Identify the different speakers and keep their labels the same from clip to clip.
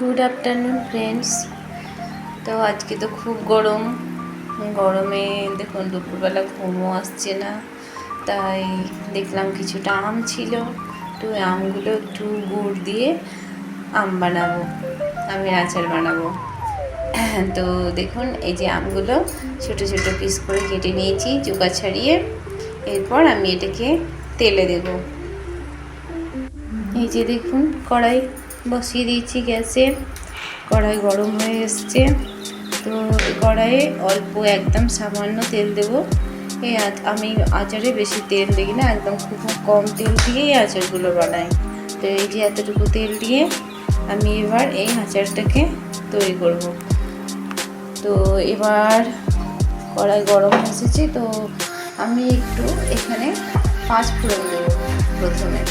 Speaker 1: Good afternoon friends তো আজকে তো খুব গরম। গরমে দেখুন, দুপুরবেলা ঘুমও আসছে না। তাই দেখলাম কিছুটা আম ছিল। তো আমগুলো একটু গুড় দিয়ে আম বানাবো। আমের আচার বানাবো। তো দেখুন, এই যে আমগুলো ছোট ছোট পিস করে কেটে নিয়েছি চোকা ছাড়িয়ে। এরপর আমি এটাকে তেলে দেবো। এই যে দেখুন, কড়াই বসিয়ে দিয়েছি গ্যাসে। কড়াই গরম হয়ে এসছে। তো কড়াইয়ে অল্প একদম সামান্য তেল দেবো। এই আমি আচারে বেশি তেল দিই না, একদম খুব কম তেল দিয়েই আচারগুলো বানাই। তো এই যে এতটুকু তেল দিয়ে আমি এবার এই আচারটাকে তৈরি করব। তো এবার কড়াই গরম এসেছে, তো আমি একটু এখানে পাঁচ ফোড়ন দেবো প্রথমে।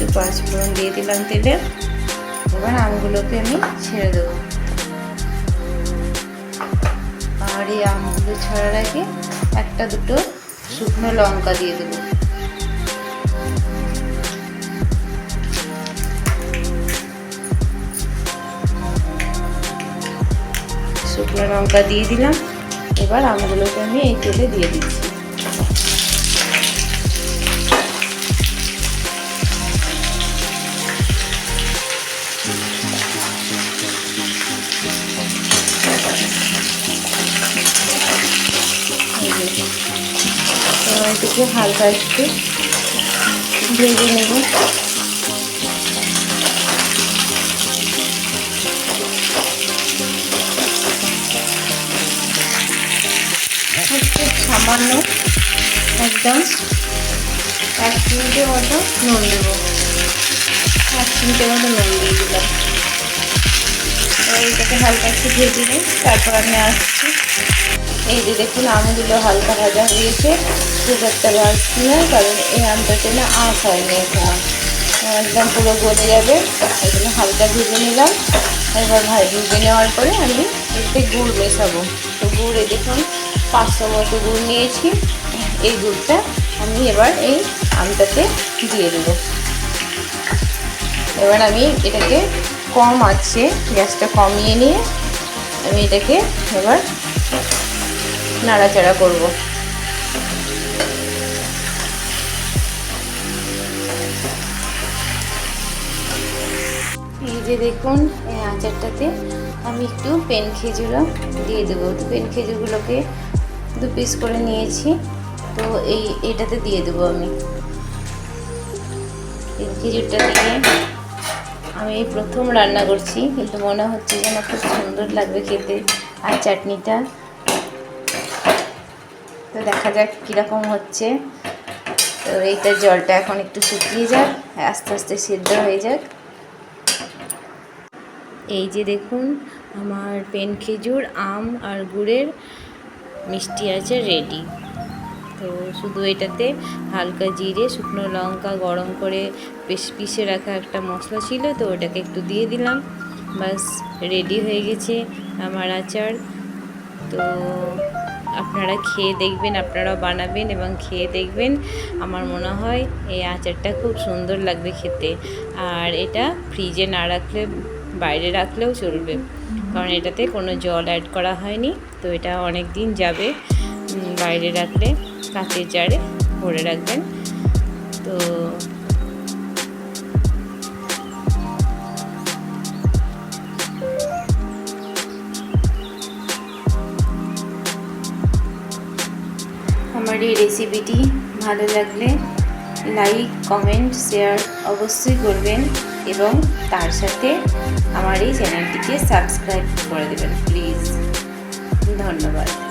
Speaker 1: একটু পাঁচ ফোড়ন দিয়ে দিলাম তেলে। এবার আমগুলোকে আমি ছেড়ে দেবো। আর এই আমগুলো ছাড়ার আগে একটা দুটো শুকনো লঙ্কা দিয়ে দেবো। শুকনো লঙ্কা দিয়ে দিলাম। এবার আমগুলোকে আমি এই তেলে দিয়ে দিচ্ছি। এটাকে হালকা একটু। ভেজে নেব। একটু সামান্য একদম এক মিনিটের মতো নুন দেবো। এক মিনিটের মতো নুন দিয়ে দিলাম। এবার এটাকে হালকা একটু ভেজে নিই, তারপর আমি আসছি। এই যে দেখুন আমগুলো হালকা ভাজা হয়েছে খুব একটা ভাজছি না, কারণ এই আমটাতে না আঁশ হয়নি এখন একদম পুরো গলে যাবে, এই জন্য হালকা ভেজে নিলাম। এবার ভাই ভেজে নেওয়ার পরে আমি এতে গুড় মেশাবো। তো গুড় এই দেখুন, পাঁচশো মতো গুড় নিয়েছি। এই গুড়টা আমি এবার এই আমটাতে দিয়ে দেবো। এবার আমি এটাকে কম আছে, গ্যাসটা কমিয়ে নিয়ে আমি এটাকে এবার নাড়াচাড়া করব। এই যে দেখুন, এই আচারটাতে আমি একটু পেন খেজুরও দিয়ে দেবো। তো পেন খেজুরগুলোকে দু পিস করে নিয়েছি, তো এই এটাতে দিয়ে দেবো আমি। পেন খেজুরটা দিয়ে আমি এই প্রথম রান্না করছি, কিন্তু মনে হচ্ছে যেন খুব সুন্দর লাগবে খেতে। আর চাটনিটা। তো দেখা যাক কীরকম হচ্ছে। তো এইটার জলটা এখন একটু শুকিয়ে যাক, আস্তে আস্তে সিদ্ধ হয়ে যাক। এই যে দেখুন, আমার পেন খেজুর, আম আর গুড়ের মিষ্টি আছে রেডি। তো শুধু এটাতে হালকা জিরে, শুকনো লঙ্কা গরম করে পিষে রাখা একটা মশলা ছিল, তো ওটাকে একটু দিয়ে দিলাম। বাস রেডি হয়ে গেছে আমার আচার। তো আপনারা খেয়ে দেখবেন, আপনারাও বানাবেন এবং খেয়ে দেখবেন। আমার মনে হয় এই আচারটা খুব সুন্দর লাগবে খেতে। আর এটা ফ্রিজে না রাখলে, বাইরে রাখলেও চলবে। কারণ এটাতে কোনো জল অ্যাড করা হয়নি, তো এটা অনেক দিন যাবে বাইরে রাখলে। কাঁচের জারে ভরে রাখবেন। তো আমার এই রেসিপিটি ভালো লাগলে লাইক কমেন্ট শেয়ার অবশ্যই করবেন এবং তার সাথে আমার এই চ্যানেলটিকে সাবস্ক্রাইব করে দেবেন প্লিজ ধন্যবাদ।